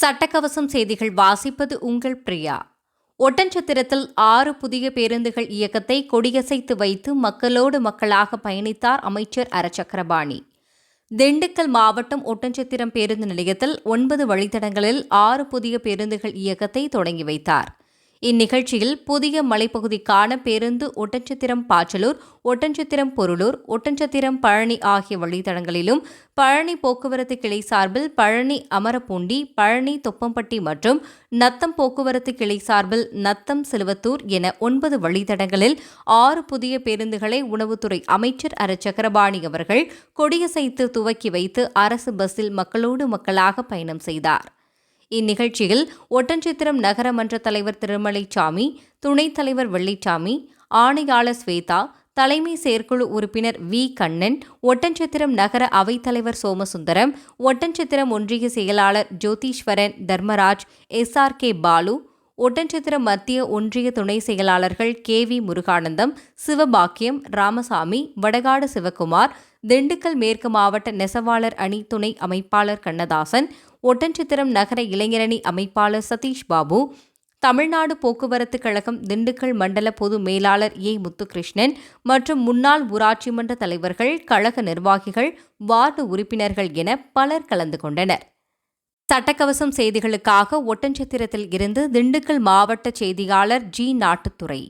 சட்டக்கவசம் செய்திகள் வாசிப்பது உங்கள் பிரியா. ஒட்டன்சத்திரத்தில் ஆறு புதிய பேருந்துகள் இயக்கத்தை கொடியசைத்து வைத்து மக்களோடு மக்களாக பயணித்தார் அமைச்சர் அரச்சக்கரபாணி திண்டுக்கல் மாவட்டம் ஒட்டன்சத்திரம் பேருந்து நிலையத்தில் ஒன்பது வழித்தடங்களில் ஆறு புதிய பேருந்துகள் இயக்கத்தை தொடங்கி வைத்தார். இந்நிகழ்ச்சியில் புதிய மலைப்பகுதிக்கான பேருந்து ஒட்டஞ்சத்திரம் பாச்சலூர் ஒட்டஞ்சத்திரம் பொருளூர் ஒட்டஞ்சத்திரம் பழனி ஆகிய வழித்தடங்களிலும் பழனி போக்குவரத்து கிளை சார்பில் பழனி அமரப்பூண்டி பழனி தொப்பம்பட்டி மற்றும் நத்தம் போக்குவரத்து கிளை சார்பில் நத்தம் சிலுவத்தூர் என ஒன்பது வழித்தடங்களில் ஆறு புதிய பேருந்துகளை உணவுத்துறை அமைச்சர் அர சக்கரபாணி அவர்கள் கொடியசைத்து துவக்கி வைத்து அரசு பஸ்ஸில் மக்களோடு மக்களாக பயணம் செய்தார். இந்நிகழ்ச்சியில் ஒட்டன்சித்திரம் நகரமன்ற தலைவர் திருமலைச்சாமி துணைத் தலைவர் வெள்ளிச்சாமி ஆணையாளர் ஸ்வேதா தலைமை செயற்குழு உறுப்பினர் வி. கண்ணன் ஒட்டன்சத்திரம் நகர அவைத்தலைவர் சோமசுந்தரம் ஒட்டன்சத்திரம் ஒன்றிய செயலாளர் Jothiswaran Dharmaraj S. R. K. Balu Oddanchatram மத்திய ஒன்றிய துணை செயலாளர்கள் கே. வி. முருகானந்தம் சிவபாக்கியம் ராமசாமி வடகாடு சிவகுமார் திண்டுக்கல் மேற்கு மாவட்ட நெசவாளர் அணி துணை அமைப்பாளர் கண்ணதாசன் ஒட்டன்சித்திரம் நகர இளைஞரணி அமைப்பாளர் சதீஷ் பாபு தமிழ்நாடு போக்குவரத்து கழகம் திண்டுக்கல் மண்டல பொது மேலாளர் ஏ முத்துகிருஷ்ணன் மற்றும் முன்னாள் ஊராட்சி மன்ற தலைவர்கள் கழக நிர்வாகிகள் வார்டு உறுப்பினர்கள் என பலர் கலந்து கொண்டனர். சட்டக்கவசம் செய்திகளுக்காக ஒட்டன்சத்திரத்தில் இருந்து திண்டுக்கல் மாவட்ட செய்தியாளர் ஜி நாட்டுத்துறை.